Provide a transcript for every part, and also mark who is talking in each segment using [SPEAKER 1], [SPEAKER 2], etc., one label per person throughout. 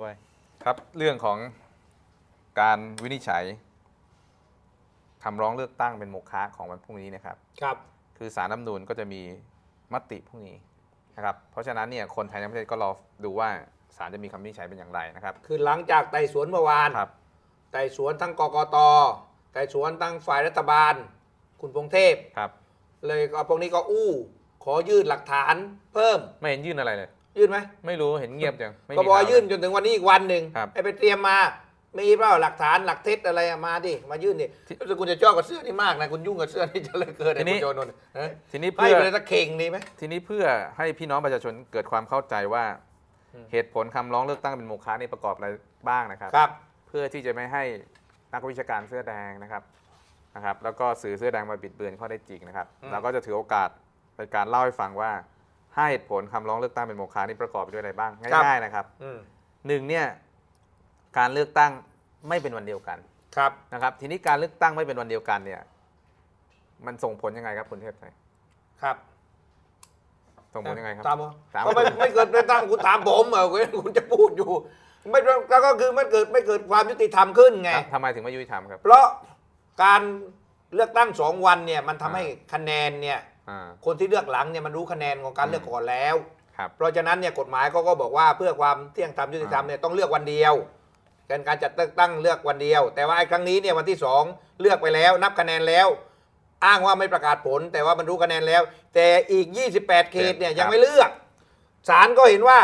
[SPEAKER 1] ไป
[SPEAKER 2] ครับเรื่องของการวินิจฉัยคำร้องเลือกตั้งเป็นโมฆะของวันพรุ่งนี้นะครับ
[SPEAKER 3] ครับ
[SPEAKER 2] คือสารรัฐธรรมนูญก็จะมีมติพรุ่งนี้นะครับ เพราะฉะนั้นเนี่ยคนไทยทั้งประเทศก็รอดูว่าศาลจะมีคำวินิจฉัยเป็นอย่างไรนะครับ
[SPEAKER 3] คือหลังจากไต่สวนเมื่อวาน
[SPEAKER 2] ครับ
[SPEAKER 3] ไต่สวนทั้งกกตไต่สวนทั้งฝ่ายรัฐบาล คุณพงเทพ
[SPEAKER 2] ครับ
[SPEAKER 3] เลยก็พวกนี้ก็อู้ ขอยื่นหลักฐานเพิ่ม
[SPEAKER 2] ไม่เห็นยื่นอะไรเลย
[SPEAKER 3] ยื่นไหม
[SPEAKER 2] ไม่รู้เห็นเงียบจังไม่มี
[SPEAKER 3] ก็บอกว่า
[SPEAKER 2] ข่าว
[SPEAKER 3] ยื่นจนถึงวันนี้อีกวันหนึ่ง
[SPEAKER 2] ครับ
[SPEAKER 3] ไอ้ไปเตรียมมา มีเปล่าหลักฐานหลักเท็จอะไรอะมาดิมายื่นดิรู้สึกคุณจะชอบกับเสื้อนี่มากนะคุณยุ่งกับเสื้อนี่จะเลยเกินไอ้คุณโจนนท์ฮะ
[SPEAKER 2] ทีนี้
[SPEAKER 3] ให้
[SPEAKER 2] เพื่อ
[SPEAKER 3] ไปเลยสักเข่งดีไหม
[SPEAKER 2] ทีนี้เพื่อให้พี่น้องประชาชนเกิดความเข้าใจว่า
[SPEAKER 3] อืม
[SPEAKER 2] เหตุผลคำร้องเลือกตั้งเป็นโมฆะนี่ประกอบอะไรบ้างนะครับ
[SPEAKER 3] ครับ
[SPEAKER 2] เพื่อที่จะไม่ให้นักวิชาการเสื้อแดงนะครับนะครับ แล้วก็สื่อเสื้อแดงมาบิดเบือนข้อได้จริงนะครับ
[SPEAKER 3] อืม
[SPEAKER 2] เราก็จะถือโอกาสในการเล่าให้ฟังว่า ห้าเหตุผลคำร้องเลือกตั้งเป็นโมฆะนี่ประกอบไปด้วยอะไรบ้างง่ายๆนะครับ
[SPEAKER 3] อืม
[SPEAKER 2] หนึ่งเนี่ยการเลือกตั้งไม่เป็นวันเดียวกัน
[SPEAKER 3] ครับ
[SPEAKER 2] นะครับ ทีนี้การเลือกตั้งไม่เป็นวันเดียวกันเนี่ย มันส่งผลยังไงครับคุณเทพไทย
[SPEAKER 3] ครับ
[SPEAKER 2] ส่งผลยังไงครับ
[SPEAKER 3] ตามมา
[SPEAKER 2] ตาม
[SPEAKER 3] ก็ไม่ไม่เกิดไม่ตั้งคุณถามผมเหรอคุณคุณจะพูดอยู่ ไม่แล้วก็คือมันเกิดไม่เกิดความยุติธรรมขึ้นไง
[SPEAKER 2] ทำไมถึงไม่ยุติธรรมครับ
[SPEAKER 3] เพราะการเลือกตั้งสองวันเนี่ย มันทำให้คะแนนเนี่ย
[SPEAKER 2] อ่า
[SPEAKER 3] คนที่เลือกหลังเนี่ยมันรู้คะแนนของการเลือกก่อนแล้ว
[SPEAKER 2] ครับ
[SPEAKER 3] เพราะฉะนั้นเนี่ยกฎหมายเขาก็บอกว่าเพื่อความเที่ยงธรรมยุติธรรมเนี่ยต้องเลือกวันเดียวการการจัดเลือกตั้งเลือกวันเดียว แต่ว่าไอ้ครั้งนี้เนี่ยวันที่สองเลือกไปแล้ว นับคะแนนแล้ว อ้างว่าไม่ประกาศผล แต่ว่ามันรู้คะแนนแล้ว แต่อีก 28 เขตเนี่ยยังไม่เลือกศาลก็เห็นว่า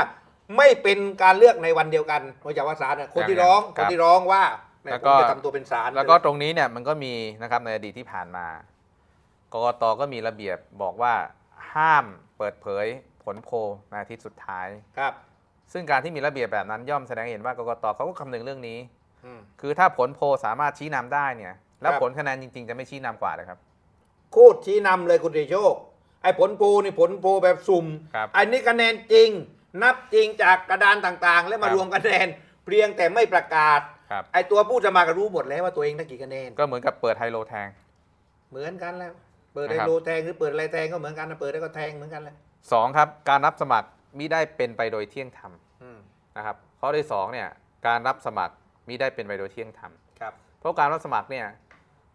[SPEAKER 3] ไม่เป็นการเลือกในวันเดียวกันเนื่องจากว่าศาลน่ะคนที่ร้องคนที่ร้องว่าแหม่
[SPEAKER 2] แล้ว
[SPEAKER 3] ผ
[SPEAKER 2] ก็
[SPEAKER 3] มจะทำตัวเป็นศาล
[SPEAKER 2] แล้วก็ตรงนี้เนี่ยมันก็มีนะครับในอดีตที่ผ่านมา กกตก็มีระเบียบบอกว่าห้ามเปิดเผยผลโพลในอาทิตย์สุดท้าย
[SPEAKER 3] ครับ
[SPEAKER 2] ซึ่งการที่มีระเบียบแบบนั้นย่อมแสดงให้เห็นว่ากกตเขาก็คำนึงเรื่องนี้
[SPEAKER 3] อืม
[SPEAKER 2] คือถ้าผลโพลสามารถชี้นำได้เนี่ย แล้ว
[SPEAKER 3] ครับ
[SPEAKER 2] ผลคะแนนจริง ๆ จะไม่ชี้นำกว่าเลยครับ
[SPEAKER 3] โคตรชี้นำเลยคุณเดโชค ไอ้ผลโพลนี่ผลโพลแบบสุ่ม
[SPEAKER 2] ครับ
[SPEAKER 3] อันนี้คะแนนจริง นับจริงจากกระดานต่างๆ แล้วมา
[SPEAKER 2] ครับ
[SPEAKER 3] รวมคะแนนเพียงแต่ไม่ประกาศ
[SPEAKER 2] ครับ
[SPEAKER 3] ไอ้ตัวผู้สมัครก็รู้หมดแล้วว่าตัวเองได้กี่คะแนน
[SPEAKER 2] ก็เหมือนกับเปิดไฮโลแทง
[SPEAKER 3] เหมือนกันแล้ว เปิด
[SPEAKER 2] นะ
[SPEAKER 3] ได
[SPEAKER 2] ครับ
[SPEAKER 3] โลแทงหรือเปิดอะไรแทงก็เหมือนกันนะเปิดได้ก็แทงเหมือนกันแหละ
[SPEAKER 2] สองครับ การรับสมัครมิได้เป็นไปโดยเที่ยงธรรม
[SPEAKER 3] อืม
[SPEAKER 2] นะครับข้อที่สองเนี่ยการรับสมัครมิได้เป็นไปโดยเที่ยงธรรม
[SPEAKER 3] ครับ
[SPEAKER 2] เพราะการรับสมัครเนี่ย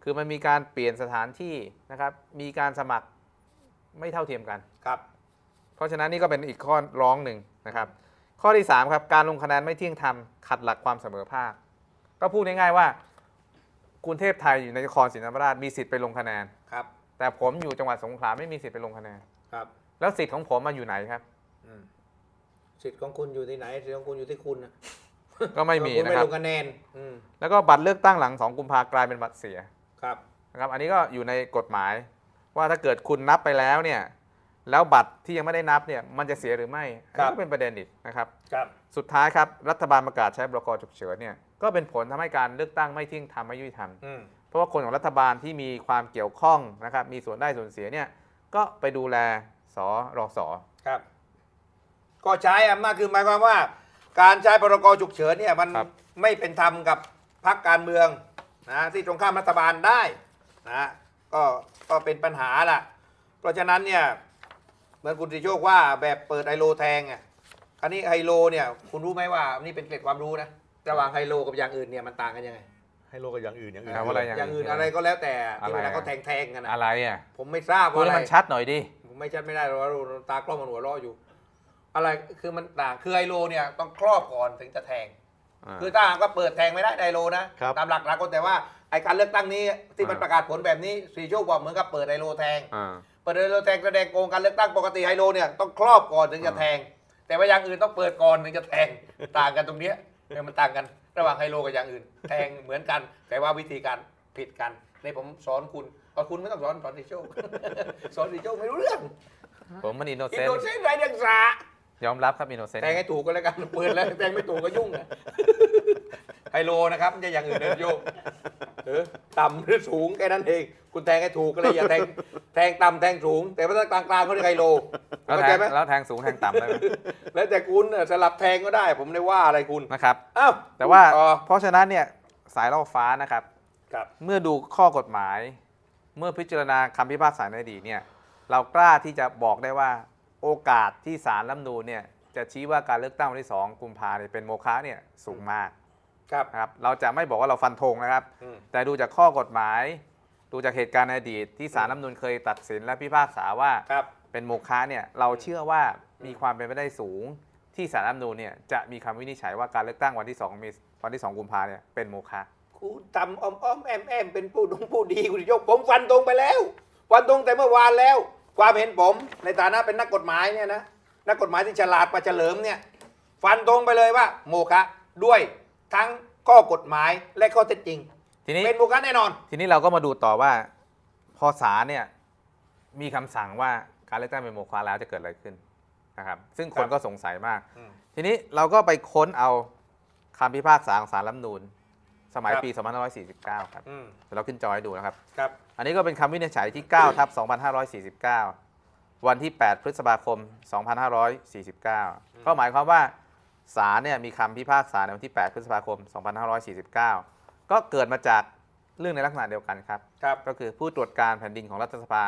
[SPEAKER 2] คือมันมีการเปลี่ยนสถานที่นะครับมีการสมัครไม่เท่าเทียมกัน
[SPEAKER 3] ครับ
[SPEAKER 2] เพราะฉะนั้นนี่ก็เป็นอีกข้อร้องหนึ่งนะครับ ข้อที่3ครับการลงคะแนนไม่เที่ยงธรรมขัดหลักความเสมอภาค ก็พูดง่ายๆว่าคุณเทพไทยอยู่ในนครศรีธรรมราชมีสิทธิ์ไปลงคะแนน
[SPEAKER 3] ครับ
[SPEAKER 2] แต่ผมอยู่จังหวัดสงขลาไม่มีสิทธิ์ไปลงคะแนน
[SPEAKER 3] ครับ
[SPEAKER 2] แล้วสิทธิ์ของผมมาอยู่ไหนครับ
[SPEAKER 3] อืมสิทธิ์ของคุณอยู่ที่ไหนสิทธิ์ของคุณอยู่ที่คุณนะ
[SPEAKER 2] ก็ไม่มี
[SPEAKER 3] คุณ
[SPEAKER 2] นะ
[SPEAKER 3] ไม่
[SPEAKER 2] ครับ
[SPEAKER 3] ลงคะแนนอืม
[SPEAKER 2] แล้วก็บัตรเลือกตั้งหลัง2กุมภากลายเป็นบัตรเสีย
[SPEAKER 3] ครับ
[SPEAKER 2] นะครับ อันนี้ก็อยู่ในกฎหมาย ว่าถ้าเกิดคุณนับไปแล้วเนี่ย แล้วบัตรที่ยังไม่ได้นับเนี่ย มันจะเสียหรือไม่อันนี้ก็เป็นประเด็นอีกนะครับ
[SPEAKER 3] ครับ
[SPEAKER 2] สุดท้ายครับรัฐบาลประกาศใช้บลกฉุกเฉินเนี่ยก็เป็นผลทำให้การเลือกตั้งไม่เที่ยงธรรมไม่ยุติธรรม
[SPEAKER 3] อืม
[SPEAKER 2] เพราะว่าคนของรัฐบาลที่มีความเกี่ยวข้องนะครับมีส่วนได้ส่วนเสียเนี่ยก็ไปดูแลสรส
[SPEAKER 3] ครับ ก็ใช้อำนาจคือหมายความว่า การใช้พรกฉุกเฉินเนี่ยมัน
[SPEAKER 2] ครับ
[SPEAKER 3] ไม่เป็นธรรมกับพรรคการเมืองนะที่ตรงข้ามรัฐบาลได้นะก็ก็เป็นปัญหาล่ะ เพราะฉะนั้นเนี่ยเหมือนคุณติโชคว่าแบบเปิดไฮโลแทงอะคราวนี้ไฮโลเนี่ยคุณรู้ไหมว่านี่เป็นเกร็ดความรู้นะระหว่างไฮโลกับอย่างอื่นเนี่ยมันต่างกันยังไง
[SPEAKER 1] ให้โลกกับอย่างอื่นอย่างอื่น
[SPEAKER 2] ถามว่าอะไร
[SPEAKER 3] อย่างอื่นอะไรก็แล้วแต่ที่
[SPEAKER 2] อะไร
[SPEAKER 3] เวลา
[SPEAKER 2] อะ
[SPEAKER 3] เขาแทงแทงๆกันนะ
[SPEAKER 2] อะไรอะ
[SPEAKER 3] ผมไม่ทราบ
[SPEAKER 2] พูด
[SPEAKER 3] ว่าอะ
[SPEAKER 2] ให้
[SPEAKER 3] ไร
[SPEAKER 2] มันชัดหน่อยดิ
[SPEAKER 3] ผมไม่ชัดไม่ได้หรอกว่าตากล้องมันหัวเราะอยู่ อะไรคือมันต่างคือไฮโลเนี่ยต้องครอบก่อนถึงจะแทง คือถ้าหากว่าเปิดแทงไม่ได้ไฮโลนะ
[SPEAKER 1] ครับ
[SPEAKER 3] ตามหลักหลักก็แต่ว่าไอการเลือกตั้งนี้ที่มัน
[SPEAKER 2] อ่า
[SPEAKER 3] ประกาศผลแบบนี้สีโชคบอกเหมือนกับเปิดไฮโลแทง
[SPEAKER 2] อ่า
[SPEAKER 3] เปิดไฮโลแทงแสดงโกงการเลือกตั้งปกติไฮโลเนี่ยต้องครอบก่อนถึงจะ
[SPEAKER 2] อ่า
[SPEAKER 3] แทง แต่ว่าอย่างอื่นต้องเปิดก่อนถึงจะแทงต่างกันตรงเนี้ย เนี่ยมันต่างกัน ระหว่างไฮโลกับอย่างอื่น แทงเหมือนกัน แต่ว่าวิธีการผิดกัน ในผมสอนคุณเอาคุณไม่ต้องสอนสอนสีโชค สอนสีโชคไม่รู้เรื่อง
[SPEAKER 2] ผมมันอินโน
[SPEAKER 3] อิ
[SPEAKER 2] เซ
[SPEAKER 3] น
[SPEAKER 2] น
[SPEAKER 3] โด
[SPEAKER 2] ต์
[SPEAKER 3] เซนต์ไรเดียงสา
[SPEAKER 2] ยอมรับครับอินโนเซนต์
[SPEAKER 3] แทงให้ถูกก็แล้วกันเปิดแล้วแทงไม่ถูกก็ยุ่งนะไฮโลนะครับไม่ใช่อย่างอื่นนะโยกเออ ต่ำหรือสูงแค่นั้นเอง คุณแทงให้ถูกก็เลยอย่าแทงแทงต่ำแทงสูง แต่ว่าถ้ากลางๆเขาเรียกไฮโล
[SPEAKER 2] แล้ว
[SPEAKER 3] เข้า
[SPEAKER 2] แท
[SPEAKER 3] ใจ
[SPEAKER 2] ง
[SPEAKER 3] ไหม
[SPEAKER 2] แล้วแทงสูงแทงต่ำได้ไหม
[SPEAKER 3] แล้วแต่คุณน่ะสลับแทงก็ได้ ผมไม่ได้ว่าอะไรคุณ
[SPEAKER 2] นะครับ
[SPEAKER 3] อ้าว
[SPEAKER 2] แต่ว่า
[SPEAKER 3] ต่อ
[SPEAKER 2] เพราะฉะนั้นเนี่ยสายล่อฟ้านะครับ
[SPEAKER 3] ครับ
[SPEAKER 2] เมื่อดูข้อกฎหมาย เมื่อพิจารณาคำพิพากษาในอดีตเนี่ยเรากล้าที่จะบอกได้ว่าโอกาสที่ศาลรัฐธรรมนูญเนี่ยจะชี้ว่าการเลือกตั้งวันที่ 2 กุมภาเนี่ยเป็นโมฆะเนี่ยสูงมาก
[SPEAKER 3] ครับ
[SPEAKER 2] นะครับเราจะไม่บอกว่าเราฟันธงนะครับ
[SPEAKER 3] อืม
[SPEAKER 2] แต่ดูจากข้อกฎหมาย ดูจากเหตุการณ์ในอดีตที่ศาลรัฐธรรมนูญเคยตัดสินและพิพากษาว่า
[SPEAKER 3] ครับ
[SPEAKER 2] เป็นโมฆะเนี่ยเราเชื่อว่ามีความเป็นไปได้สูง ที่ศาลรัฐธรรมนูญเนี่ยจะมีคำวินิจฉัยว่าการเลือกตั้งวันที่2มีวันที่ 2 กุมภาเนี่ยเป็นโมฆะ
[SPEAKER 3] คุณทำอ้อมอ้อมแอมแอมเป็นผู้ดงผู้ดีคุณยกผมฟันตรงไปแล้ว ฟันตรงแต่เมื่อวานแล้ว ความเห็นผมในฐานะเป็นนักกฎหมายเนี่ยนะนักกฎหมายที่ฉลาดกว่าเฉลิมเนี่ย ฟันตรงไปเลยว่า โมฆะด้วย ทั้งข้อกฎหมายและข้อเท็จจริง
[SPEAKER 2] ทีนี้
[SPEAKER 3] เป็นโมฆะแน่นอน
[SPEAKER 2] ทีนี้เราก็มาดูต่อว่า พอศาลเนี่ยมีคำสั่งว่าการเลือกตั้งเป็นโมฆะแล้วจะเกิดอะไรขึ้นนะครับ ซึ่งคน
[SPEAKER 3] ครับ
[SPEAKER 2] ก็สงสัยมาก
[SPEAKER 3] อืม
[SPEAKER 2] ทีนี้เราก็ไปค้นเอาคำพิพากษาของศาลรัฐธรรมนูญสมัย
[SPEAKER 3] ครับ
[SPEAKER 2] ปี 2549 ครับ
[SPEAKER 3] อืม
[SPEAKER 2] เดี๋ยวเราขึ้นจอให้ดูนะครับ
[SPEAKER 3] ครับ
[SPEAKER 2] อันนี้ก็เป็นคำวินิจฉัยที่ 9 ทับ 2549 วันที่，8 พฤษภาคม 2549 ก็หมายความว่า ศาลเนี่ยมีคำพิพากษาในวันที่ 8 พฤษภาคม 2549 ก็เกิดมาจากเรื่องในลักษณะเดียวกันครับ
[SPEAKER 3] ครับ
[SPEAKER 2] ก็คือผู้ตรวจการแผ่นดินของรัฐสภา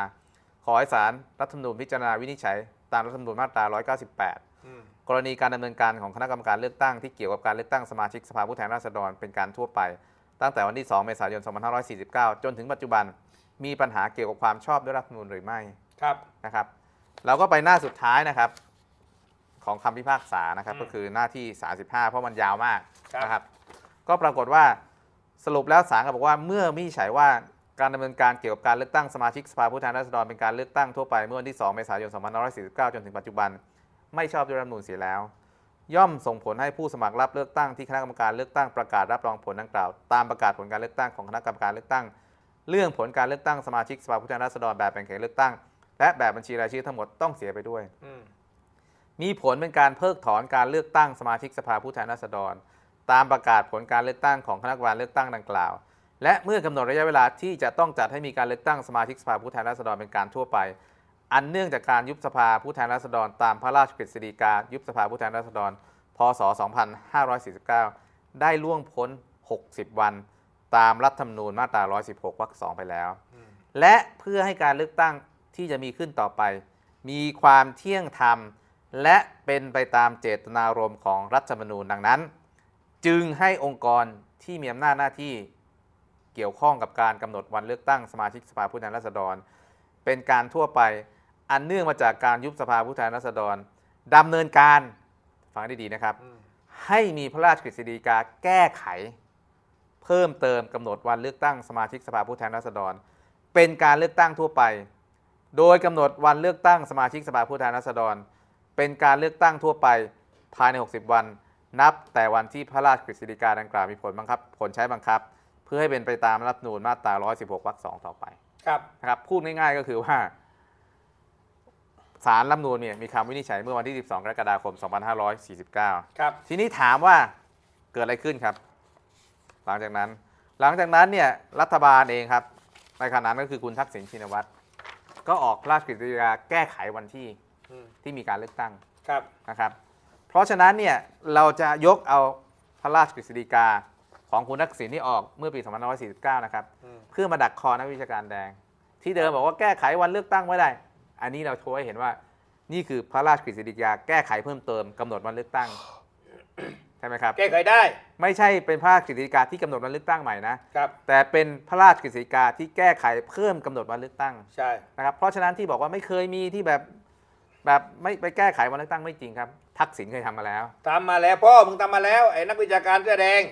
[SPEAKER 2] ขอให้ศาลรัฐธรรมนูญพิจารณาวินิจฉัย ตามรัฐธรรมนูญมาตรา 198
[SPEAKER 3] อืม
[SPEAKER 2] กรณีการดำเนินการของคณะกรรมการเลือกตั้งที่เกี่ยวกับการเลือกตั้งสมาชิกสภาผู้แทนราษฎรเป็นการทั่วไป ตั้งแต่วันที่ 2 เมษายน 2549 จนถึงปัจจุบัน มีปัญหาเกี่ยวกับความชอบด้วยรัฐธรรมนูญหรือไม่
[SPEAKER 3] ครับ
[SPEAKER 2] นะครับ เราก็ไปหน้าสุดท้ายนะครับ ของคำพิพากษานะครับ
[SPEAKER 3] อืม
[SPEAKER 2] ก็คือหน้าที่ 35 เพราะมันยาวมาก
[SPEAKER 3] ครับ
[SPEAKER 2] นะครับ ก็ปรากฏว่าสรุปแล้วศาลก็บอกว่าเมื่อมิใช้ว่าการดำเนินการเกี่ยวกับการเลือกตั้งสมาชิกสภาผู้แทนราษฎรเป็นการเลือกตั้งทั่วไปเมื่อวันที่ 2 เมษายน 2549 จนถึงปัจจุบัน ไม่ชอบด้วยรัฐธรรมนูญเสียแล้ว ย่อมส่งผลให้ผู้สมัครรับเลือกตั้งที่คณะกรรมการเลือกตั้งประกาศรับรองผลดังกล่าว ตามประกาศผลการเลือกตั้งของคณะกรรมการเลือกตั้ง เรื่องผลการเลือกตั้งสมาชิกสภาผู้แทนราษฎรแบบแบ่งเขตเลือกตั้ง และแบบบัญชีรายชื่อทั้งหมดต้องเสียไปด้วย
[SPEAKER 3] อืม
[SPEAKER 2] มีผลเป็นการเพิกถอนการเลือกตั้งสมาชิกสภาผู้แทนราษฎร ตามประกาศผลการเลือกตั้งของคณะกรรมการเลือกตั้งดังกล่าว และเมื่อกำหนดระยะเวลาที่จะต้องจัดให้มีการเลือกตั้งสมาชิกสภาผู้แทนราษฎรเป็นการทั่วไป อันเนื่องจากการยุบสภาผู้แทนราษฎร ตามพระราชกฤษฎีกายุบสภาผู้แทนราษฎร พศ 2549 ได้ล่วงพ้น 60 วัน ตามรัฐธรรมนูญมาตรา 116 วรรค 2 ไปแล้ว และเพื่อให้การเลือกตั้งที่จะมีขึ้นต่อไป มีความเที่ยงธรรม และเป็นไปตามเจตนารมณ์ของรัฐธรรมนูญดังนั้น จึงให้องค์กรที่มีอำนาจหน้าที่เกี่ยวข้องกับการกำหนดวันเลือกตั้งสมาชิกสภาผู้แทนราษฎร เป็นการทั่วไปอันเนื่องมาจากการยุบสภาผู้แทนราษฎรดำเนินการฟังให้ดีๆนะครับ
[SPEAKER 3] อืม
[SPEAKER 2] ให้มีพระราชกฤษฎีกาแก้ไข เพิ่มเติมกำหนดวันเลือกตั้งสมาชิกสภาผู้แทนราษฎร เป็นการเลือกตั้งทั่วไป โดยกำหนดวันเลือกตั้งสมาชิกสภาผู้แทนราษฎร เป็นการเลือกตั้งทั่วไปภายใน 60 วัน นับแต่วันที่พระราชกฤษฎีกาดังกล่าวมีผลบังคับ ผลใช้บังคับ เพื่อให้เป็นไปตามรัฐธรรมนูญมาตรา 116 วรรค 2 ต่อไป
[SPEAKER 3] ครับ
[SPEAKER 2] นะครับ พูดง่ายๆก็คือว่าสารรัฐธรรมนูญเนี่ยมีคำวินิจฉัยเมื่อวันที่ 12 กรกฎาคม 2549
[SPEAKER 3] ครับ
[SPEAKER 2] ทีนี้ถามว่าเกิดอะไรขึ้นครับ หลังจากนั้น หลังจากนั้นเนี่ยรัฐบาลเองครับในขณะนั้นก็คือคุณทักษิณชินวัตรก็ออกพระราชกฤษฎีกาแก้ไขวันที่
[SPEAKER 3] อืม
[SPEAKER 2] ที่มีการเลือกตั้ง
[SPEAKER 3] ครับ
[SPEAKER 2] นะครับ เพราะฉะนั้นเนี่ยเราจะยกเอาพระราชกฤษฎีกาของคุณทักษิณที่ออกเมื่อปี 2549 นะครับ
[SPEAKER 3] อืม
[SPEAKER 2] เพื่อมาดักคอนักวิชาการแดง ที่เดิมบอกว่าแก้ไขวันเลือกตั้งไม่ได้ อันนี้เราโชว์ให้เห็นว่านี่คือพระราชกฤษฎีกาแก้ไขเพิ่มเติมกำหนดวันเลือกตั้งใช่ไหมครับ
[SPEAKER 3] แก้ไขได้
[SPEAKER 2] ไม่ใช่เป็นพระราชกฤษฎีกาที่กำหนดวันเลือกตั้งใหม่นะ
[SPEAKER 3] ครับ
[SPEAKER 2] แต่เป็นพระราชกฤษฎีกาที่แก้ไขเพิ่มกำหนดวันเลือกตั้ง
[SPEAKER 3] ใช่
[SPEAKER 2] นะครับเพราะฉะนั้นที่บอกว่าไม่เคยมีที่แบบ แบบไม่ไปแก้ไขวันเลือกตั้งไม่จริงครับ ทักษิณเคยทำมาแล้ว
[SPEAKER 3] ทำมาแล้วพ่อมึงทำมาแล้วไอ้นักวิชาการเสื้อแดง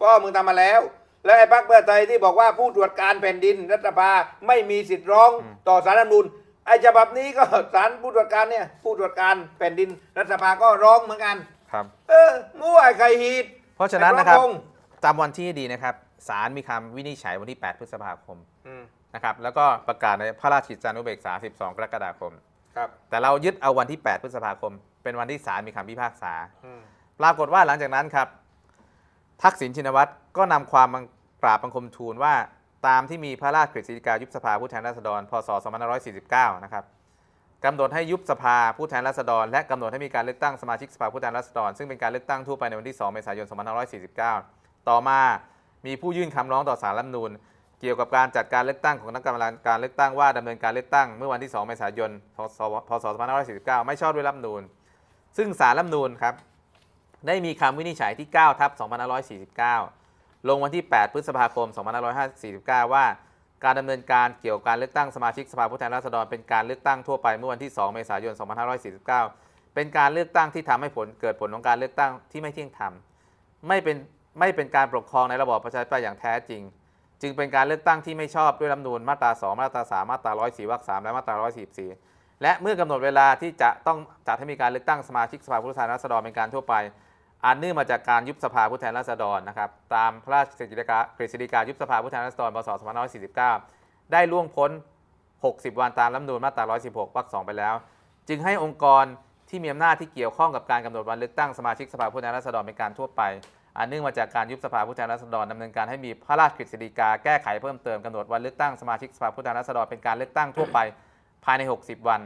[SPEAKER 3] พ่อมึงทำมาแล้ว แล้วไอ้พรรคเพื่อไทยที่บอกว่าผู้ตรวจการแผ่นดินรัฐสภาไม่มีสิทธิ์ร้อง
[SPEAKER 2] อืม
[SPEAKER 3] ต่อสารรัฐธรรมนูญไอ้ฉบับนี้ก็ศาลผู้ตรวจการเนี่ยผู้ตรวจการแผ่นดินรัฐสภาก็ร้องเหมือนกัน
[SPEAKER 2] ครับ
[SPEAKER 3] เออมั่วไอ้ไข่ฮีด
[SPEAKER 2] เพราะฉะนั้นนะครับ
[SPEAKER 3] ไอ้อง
[SPEAKER 2] จำวันที่ให้ดีนะครับศาลมีคำวินิจฉัยวันที่ 8 พฤษภาคม
[SPEAKER 3] อืม
[SPEAKER 2] นะครับแล้วก็ประกาศในพระราชกิจจานุเบกษา 12 กรกฎาคม
[SPEAKER 3] ครับ
[SPEAKER 2] แต่เรายึดเอาวันที่ 8 พฤษภาคม เป็นวันที่ศาลมีคำพิพากษา
[SPEAKER 3] อืม
[SPEAKER 2] ปรากฏว่าหลังจากนั้นครับ ทักษิณชินวัตรก็นำความกราบบังคมทูลว่า ตามที่มีพระราชกฤษฎีกายุบสภาผู้แทนราษฎร พศ 2549 นะครับกำหนดให้ยุบสภาผู้แทนราษฎร และกำหนดให้มีการเลือกตั้งสมาชิกสภาผู้แทนราษฎร ซึ่งเป็นการเลือกตั้งทั่วไปในวันที่ 2 เมษายน 2549 ต่อมามีผู้ยื่นคำร้องต่อศาลรัฐธรรมนูญ เกี่ยวกับการจัดการเลือกตั้งของคณะกรรมการการเลือกตั้งว่าดำเนินการเลือกตั้งเมื่อวันที่ 2 เมษายน พศ 2549 ไม่ชอบด้วยรัฐมนูญซึ่งสารรัฐมนูญครับได้มีคำวินิจฉัยที่ 9 ทับ 2549 ลงวันที่ 8 พฤษภาคม 2549 ว่า การดำเนินการเกี่ยวกับการเลือกตั้งสมาชิกสภาผู้แทนราษฎรเป็นการเลือกตั้งทั่วไปเมื่อวันที่ 2 เมษายน 2549 เป็นการเลือกตั้งที่ทำให้ผลเกิดผลของการเลือกตั้งที่ไม่เที่ยงธรรมไม่เป็นไม่เป็นการปกครองในระบอบประชาธิปไตยอย่างแท้จริง จึงเป็นการเลือกตั้งที่ไม่ชอบด้วยรัฐธรรมนูญมาตรา 2 มาตรา 3 มาตรา 104วรรค3และมาตรา 144 และเมื่อกำหนดเวลาที่จะต้องจัดให้มีการเลือกตั้งสมาชิกสภาผู้แทนราษฎรเป็นการทั่วไปอันเนื่องมาจากการยุบสภาผู้แทนราษฎรนะครับตามพระราชกฤษฎีกากฤษฎีกายุบสภาผู้แทนราษฎรพศ2549 ได้ล่วงพ้น 60 วันตามรัฐธรรมนูญมาตรา 116วรรค2ไปแล้ว จึงให้องค์กรที่มีอำนาจที่เกี่ยวข้องกับการกำหนดวันเลือกตั้งสมาชิกสภาผู้แทนราษฎรเป็นการทั่วไป อันเนื่องมาจากการยุบสภาผู้แทนราษฎรดำเนินการให้มีพระราชกฤษฎีกาแก้ไขเพิ่มเติมกำหนดวันเลือกตั้งสมาชิกสภาผู้แทนราษฎรเป็นการเลือกตั้งทั่วไปภายใน 60 วัน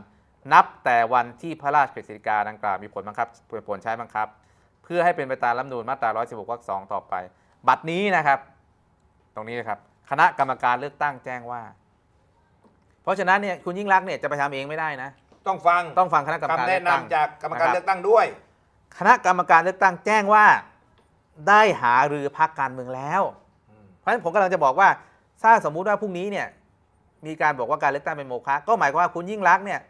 [SPEAKER 2] นับแต่วันที่พระราชกฤษฎีกาดังกล่าวมีผลบังคับผลใช้บังคับ เพื่อให้เป็นไปตามรัฐธรรมนูญมาตรา 116วรรค2ต่อไป บัตรนี้นะครับ ตรงนี้นะครับคณะกรรมการเลือกตั้งแจ้งว่า เพราะฉะนั้นเนี่ยคุณยิ่งรักษณ์เนี่ยจะไปทำเองไม่ได้นะ
[SPEAKER 3] ต้องฟัง
[SPEAKER 2] ต้องฟังคณะกรรมการ
[SPEAKER 3] คำ
[SPEAKER 2] เลื
[SPEAKER 3] แนะ
[SPEAKER 2] อกตั้ง
[SPEAKER 3] นำจากกรรมการ
[SPEAKER 2] นะครับ
[SPEAKER 3] เลือกตั้งด้วย
[SPEAKER 2] คณะกรรมการเลือกตั้งแจ้งว่า ได้หารือพักการเมืองแล้ว เพราะฉะนั้นผมกำลังจะบอกว่า ถ้าสมมุติว่าพรุ่งนี้เนี่ยมีการบอกว่าการเลือกตั้งเป็นโมฆะก็หมายความว่าคุณยิ่งรักษณ์เนี่ย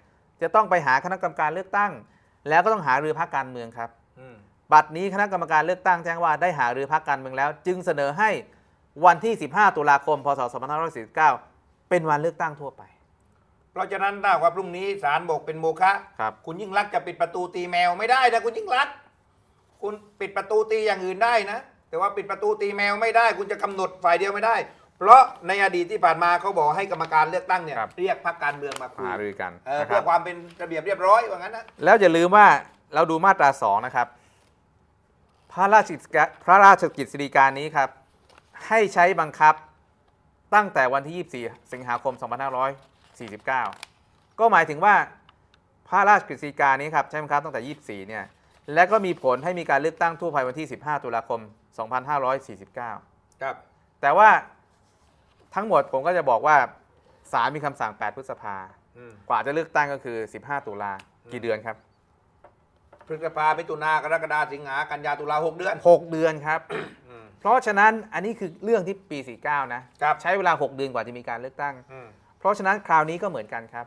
[SPEAKER 2] จะต้องไปหาคณะกรรมการเลือกตั้ง แล้วก็ต้องหารือพักการเมืองครับ
[SPEAKER 3] อืม
[SPEAKER 2] บัตรนี้คณะกรรมการเลือกตั้งแจ้งว่าได้หารือพักการเมืองแล้ว จึงเสนอให้วันที่ 15 ตุลาคม พศ 2549 เป็นวันเลือกตั้งทั่วไป
[SPEAKER 3] เพราะฉะนั้นถ้าว่าพรุ่งนี้ศาลบอกเป็นโมฆะ
[SPEAKER 2] ครับ
[SPEAKER 3] คุณยิ่งรักษณ์จะปิดประตูตีแมวไม่ได้นะคุณยิ่งรักษณ์ คุณปิดประตูตีอย่างอื่นได้นะ แต่ว่าปิดประตูตีแมวไม่ได้ คุณจะกำหนดฝ่ายเดียวไม่ได้ เพราะในอดีตที่ผ่านมาเขาบอกให้กรรมการเลือกตั้งเนี่ย
[SPEAKER 2] ครับ
[SPEAKER 3] เรียกพรรคการเมืองมาคุย
[SPEAKER 2] หารือกัน
[SPEAKER 3] เออ
[SPEAKER 2] นะค
[SPEAKER 3] เพื่
[SPEAKER 2] รั
[SPEAKER 3] อบความเป็นระเบียบเรียบร้อยว่างั้นนะ
[SPEAKER 2] แล้วอย่าลืมว่าเราดูมาตรา2นะครับ พระราชกิจกาพระราชกิจสีการนี้ครับ ให้ใช้บังคับตั้งแต่วันที่ 24 สิงหาคม 2549 ก็หมายถึงว่าพระราชกฤษฎีกานี้ครับ ใช้บังคับตั้งแต่ 24 เนี่ย และก็มีผลให้มีการเลือกตั้งทั่วไปวันที่ 15 ตุลาคม 2549
[SPEAKER 3] ครับ
[SPEAKER 2] แต่ว่าทั้งหมดผมก็จะบอกว่าศาลมีคำสั่ง 8 พฤษภา
[SPEAKER 3] อืม
[SPEAKER 2] กว่าจะเลือกตั้งก็คือ 15 ตุลา กี่เดือนครับ
[SPEAKER 3] พฤษภามิถุนากรกฎาสิงหากันยาตุลาหกเดือน
[SPEAKER 2] 6 เดือนครับ
[SPEAKER 3] อืม
[SPEAKER 2] เพราะฉะนั้นอันนี้คือเรื่องที่ปี 49 นะ
[SPEAKER 3] ครับ
[SPEAKER 2] ใช้เวลา 6 เดือนกว่าจะมีการเลือกตั้ง
[SPEAKER 3] อืม
[SPEAKER 2] เพราะฉะนั้นคราวนี้ก็เหมือนกันครับ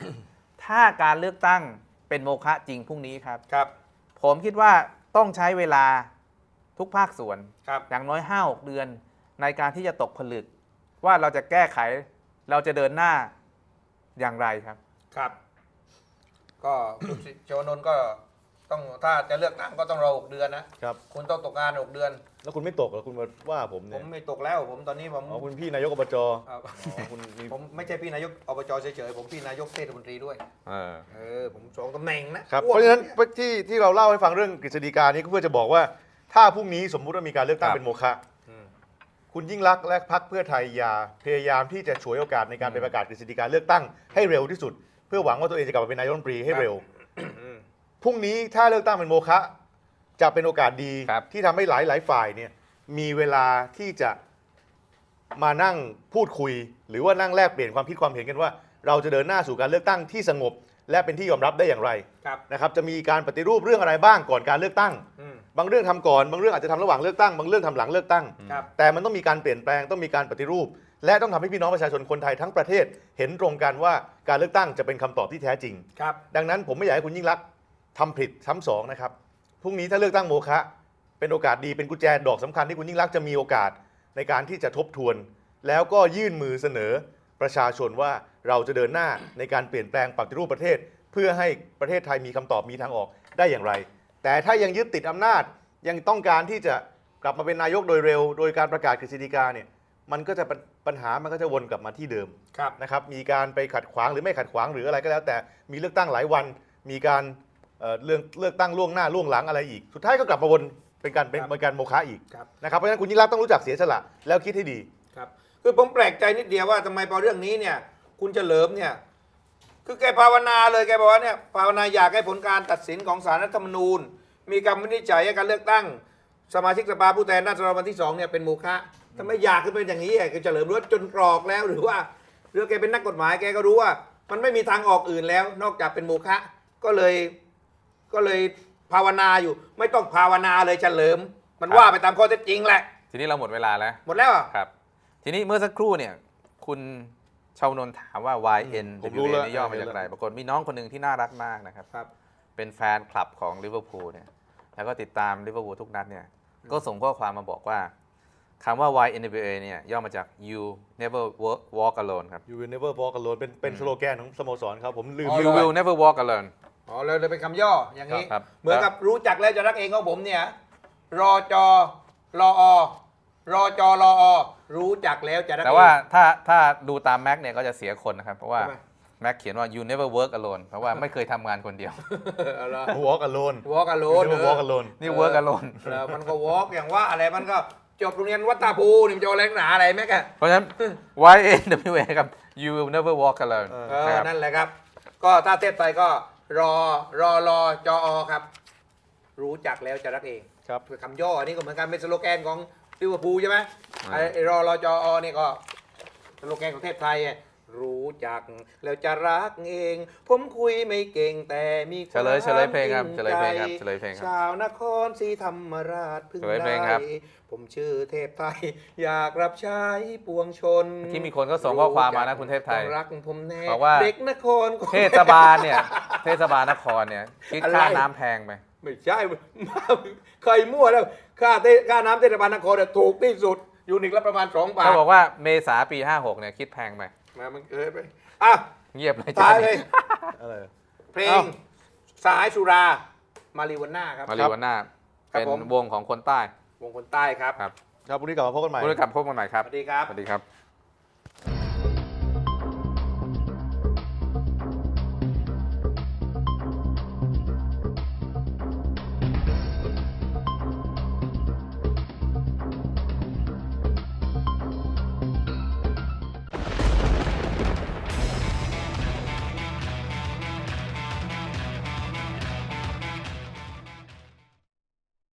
[SPEAKER 2] ถ้าการเลือกตั้งเป็นโมฆะจริงพรุ่งนี้ครับ
[SPEAKER 3] ครับ
[SPEAKER 2] ผมคิดว่าต้องใช้เวลาทุกภาคส่วน
[SPEAKER 3] ครับ
[SPEAKER 2] อย่างน้อย 5-6 เดือนในการที่จะตกผลึก ว่าเราจะแก้ไขเราจะเดินหน้าอย่างไรครับ
[SPEAKER 3] ครับ ก็คุณสิโจนนท์ก็ ต้องถ้าจะเลือกตั้งก็ต้องรอหกเดือนนะครับ คุณต้องตกงานหกเดือน
[SPEAKER 1] แล้วคุณไม่ตกเหรอคุณมาว่าผม
[SPEAKER 3] ผ
[SPEAKER 1] เนี่ย
[SPEAKER 3] มไม่ตกแล้วผมตอนนี้ผม
[SPEAKER 1] อ๋อคุณพี่นายกอบจ
[SPEAKER 3] เอ่อ
[SPEAKER 1] อ๋อคุณมี
[SPEAKER 3] ผมไม่ใช่พี่นายกอบจเฉยๆผมพี่นายกเทศมนตรีด้วย
[SPEAKER 2] เออ
[SPEAKER 3] เออ ผมสองตำแหน่งนะครับ
[SPEAKER 1] เพราะฉะนั้นที่ที่เราเล่าให้ฟังเรื่องกฤษฎีกานี้ก็เพื่อจะบอกว่า ถ้าพรุ่งนี้สมมุติว่ามีการเลือกตั้ง
[SPEAKER 2] ครับ
[SPEAKER 1] เป็นโมฆะ
[SPEAKER 3] อืม
[SPEAKER 1] คุณยิ่งรักษณ์และพรรคเพื่อไทยอย่าพยายามที่จะฉวยโอกาสในการไปประกาศกฤษฎีกาเลือกตั้งให้เร็วที่สุด เพื่อหวังว่าตัวเองจะกลับมาเป็นนายกรัฐมนตรีให้เร็ว
[SPEAKER 3] อืม
[SPEAKER 1] พรุ่งนี้ถ้าเลือกตั้งเป็นโมฆะจะเป็นโอกาสดี
[SPEAKER 2] ครับ
[SPEAKER 1] ที่ทำให้หลายหลายฝ่ายเนี่ยมีเวลาที่จะมานั่งพูดคุย หรือว่านั่งแลกเปลี่ยนความคิดความเห็นกันว่า เราจะเดินหน้าสู่การเลือกตั้งที่สงบ และเป็นที่ยอมรับได้อย่างไร
[SPEAKER 3] ครับ
[SPEAKER 1] นะครับ จะมีการปฏิรูปเรื่องอะไรบ้างก่อนการเลือกตั้ง
[SPEAKER 3] อืม
[SPEAKER 1] บางเรื่องทำก่อนบางเรื่องอาจจะทำระหว่างเลือกตั้งบางเรื่องทำหลังเลือกตั้ง
[SPEAKER 3] ครับ
[SPEAKER 1] แต่มันต้องมีการเปลี่ยนแปลงต้องมีการปฏิรูป และต้องทำให้พี่น้องประชาชนคนไทยทั้งประเทศ เห็นตรงกันว่าการเลือกตั้งจะเป็นคำตอบที่แท้จริง
[SPEAKER 3] ครับ
[SPEAKER 1] ดังนั้นผมไม่อยากให้คุณยิ่งรักษณ์ ทำผิดซ้ำสองนะครับพรุ่งนี้ถ้าเลือกตั้งโมฆะเป็นโอกาสดีเป็นกุญแจดอกสำคัญที่คุณยิ่งรักษณ์จะมีโอกาสในการที่จะทบทวน แล้วก็ยื่นมือเสนอประชาชนว่าเราจะเดินหน้าในการเปลี่ยนแปลงปฏิรูปประเทศ เพื่อให้ประเทศไทยมีคำตอบมีทางออกได้อย่างไร แต่ถ้ายังยึดติดอำนาจยังต้องการที่จะกลับมาเป็นนายกโดยเร็ว โดยการประกาศกฤษฎีกาเนี่ยมันก็จะปัญปัญหามันก็จะวนกลับมาที่เดิม
[SPEAKER 3] ครับ
[SPEAKER 1] นะครับมีการไปขัดขวางหรือไม่ขัดขวางหรืออะไรก็แล้ว แต่มีเลือกตั้งหลายวัน มีการ เอ่อเรื่องเลือกตั้งล่วงหน้าล่วงหลังอะไรอีก สุดท้ายก็กลับมาวนเป็นการเป็น
[SPEAKER 3] ครับ
[SPEAKER 1] เป็นการโมฆะอีก
[SPEAKER 3] ครับ
[SPEAKER 1] นะครับเพราะฉะนั้นคุณยิ่งรักษณ์ต้องรู้จักเสียสละแล้วคิดให้ดี
[SPEAKER 3] ครับคือผมแปลกใจนิดเดียวว่าทำไมพอเรื่องนี้เนี่ยคุณเฉลิมเนี่ยคือแกภาวนาเลยแกบอกว่าเนี่ยภาวนาอยากให้ผลการตัดสินของศาลรัฐธรรมนูญ มีคำวินิจฉัยให้การเลือกตั้ง สมาชิกสภาผู้แทนราษฎรวันที่สองเนี่ยเป็นโมฆะทำไมอยากให้เป็นอย่างนี้อะแกเฉลิมรู้ว่าจนกรอกแล้วหรือว่าหรือว่าแกเป็นนักกฎหมายแกก็รู้ว่า มันไม่มีทางออกอื่นแล้ว นอกจากเป็นโมฆะก็เลย ก็เลยภาวนาอยู่ ไม่ต้องภาวนาเลยเฉลิม มัน
[SPEAKER 2] ครับ
[SPEAKER 3] ว่าไปตามข้อเท็จจริงแหละ
[SPEAKER 2] ทีนี้เราหมดเวลาแล้ว
[SPEAKER 3] หมดแล้วอะ
[SPEAKER 2] ครับ ทีนี้เมื่อสักครู่เนี่ย คุณชาวนนท์ถามว่า YN
[SPEAKER 1] ผมรู้แล้ว
[SPEAKER 2] นี่ย่อมาจากอะไรปรากฏมีน้องคนหนึ่งที่น่ารักมากนะครับ
[SPEAKER 3] ครับ
[SPEAKER 2] เป็นแฟนคลับของลิเวอร์พูลเนี่ย แล้วก็ติดตามลิเวอร์พูลทุกนัดเนี่ย ก็ส่งข้อความมาบอกว่าคำว่า YNWA เนี่ยย่อมาจาก You Never Walk, walk Alone ครับ
[SPEAKER 1] You will never walk alone เป็นเป็นสโลแกนของสโมสรครับผมลืม
[SPEAKER 3] อ๋อ
[SPEAKER 2] You will never walk alone
[SPEAKER 3] อ๋อเลยเลยเป็นคำย่ออย่างนี้
[SPEAKER 2] ครับ
[SPEAKER 3] เหมือนกับรู้จักแล้วจะรักเองของผมเนี่ยรอจอรออรอจอรออรู้จักแล้วจะรักเอง
[SPEAKER 2] แต่ว่าถ้าถ้าดูตามแม็กเนี่ยก็จะเสียคนนะครับ เพราะว่า
[SPEAKER 3] ทำไม
[SPEAKER 2] แม็กเขียนว่า you never work alone เพราะว่าไม่เคยทำงานคนเดียว
[SPEAKER 3] เอาละ
[SPEAKER 1] walk alone
[SPEAKER 3] วอล์กอโล
[SPEAKER 1] You
[SPEAKER 3] น
[SPEAKER 1] never walk alone
[SPEAKER 2] นี่ work alone
[SPEAKER 3] แล้วมันก็วอล์กอย่างว่าอะไรมันก็จบโรงเรียนวัดตาภูนี่มันจะเอาอะไรนักหนาอะไรแม่กะ
[SPEAKER 2] เพราะฉะนั้น YNWA ครับ you will never walk alone
[SPEAKER 1] เออ
[SPEAKER 3] เออ
[SPEAKER 2] นะครับ
[SPEAKER 3] นั่นแหละครับ ก็ถ้าเทศไทยก็ รอรอรอจออครับ รู้จักแล้วจะรักเอง
[SPEAKER 1] ครับ
[SPEAKER 3] คือคำย่ออันนี้ก็เหมือนกันเป็นสโลแกนของลิเวอร์พูลใช่ไหม
[SPEAKER 2] อ่า
[SPEAKER 3] ไอ้รอรอจออนี่ก็สโลแกนของเทพไทยไง รู้จัก แล้วจะรักเอง ผมคุยไม่เก่งแต่มีค
[SPEAKER 2] เฉลยเฉลยเพลงครับ
[SPEAKER 3] วาม
[SPEAKER 2] เฉลยเพลงครับ
[SPEAKER 3] จริ
[SPEAKER 2] เฉลยเพลงครับ
[SPEAKER 3] ชาวนครศรีธรรมราชพึ่ง
[SPEAKER 2] เฉลยเพล
[SPEAKER 3] ได้
[SPEAKER 2] งครับ
[SPEAKER 3] ผมชื่อเทพไทย อยากรับใช้ปวงชน
[SPEAKER 2] ที่มีคนก็ส่งข้อความมานะคุณเทพไทย
[SPEAKER 3] ต้องรักผมแน่
[SPEAKER 2] บอกว่า
[SPEAKER 3] เด็กนคร
[SPEAKER 2] เทศบาลเนี่ย เทศบาลนครเนี่ยคิดค่า
[SPEAKER 3] อะไร
[SPEAKER 2] น้ำแพงไป
[SPEAKER 3] ไม่ใช่เคยมั่วแล้วค่าเทค่าน้ำเทศบาลนครเนี่ยถูกที่สุดยูนิคละประมาณสองบาท
[SPEAKER 2] เขาบอกว่าเมษาปี56เนี่ยคิดแพงไป
[SPEAKER 3] มามันเกิดไปอะ
[SPEAKER 2] เงียบเลย
[SPEAKER 3] ท้ายเลย
[SPEAKER 1] อะไร
[SPEAKER 3] เพล
[SPEAKER 1] เอ้า
[SPEAKER 3] งสายสุรา มาริวันน่าครับ
[SPEAKER 2] มาริวาน่า
[SPEAKER 3] ครับ
[SPEAKER 2] เป็น
[SPEAKER 3] ผม
[SPEAKER 2] วงของคนใต้
[SPEAKER 3] วงคนใต้ครับ
[SPEAKER 2] ครับ
[SPEAKER 1] ครับพรุ่งนี้กลับมาพบกันใหม่
[SPEAKER 2] พูดกลับพบกันใหม่ครับ
[SPEAKER 3] สวัสดีครับ
[SPEAKER 2] สวัสดีครับ